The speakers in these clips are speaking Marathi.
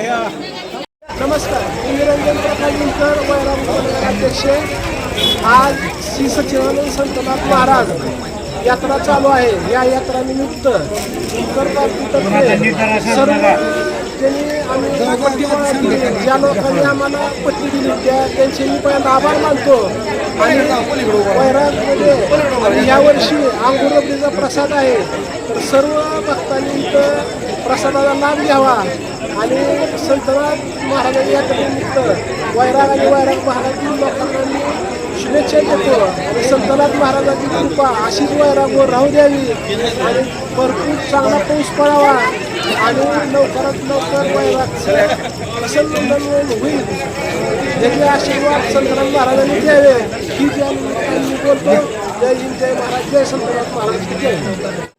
नमस्कार मी निरंजन प्रकाशकर वैराम अध्यक्ष. आज श्री सचिवानंद संतनाथ महाराज यात्रा चालू आहे. या यात्रानिमित्त विंकर सर्व त्यांनी आम्ही पट्टी ज्या लोकांनी आम्हाला पट्टी दिली त्या त्यांचे मी पहिल्यांदा आभार मानतो. आणि वैरागमध्ये यावर्षी आंघोळीचा प्रसाद आहे. तर सर्व भक्तांनी इथं प्रसादाचा लाभ घ्यावा आणि संतनाथ महाराजांच्या यात्रेनिमित्त वैराग आणि वैराग महाराजातील लोकांना शुभेच्छा देतो. आणि संतराज महाराजांची कृपा अशीच वैरागवर राहू द्यावी. आणि भरपूर चांगला पाऊस पडावा. आणि लवकरात लवकर वैराग प्रसन्न होईल. याचे आशीर्वाद संतराज महाराजांनी द्यावे ही ज्या मी बोलतो जय हिंद जय महाराज जय संतराज महाराज जय.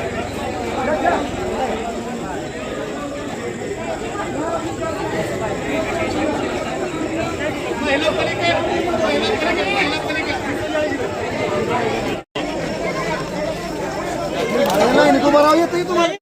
तुम्हाला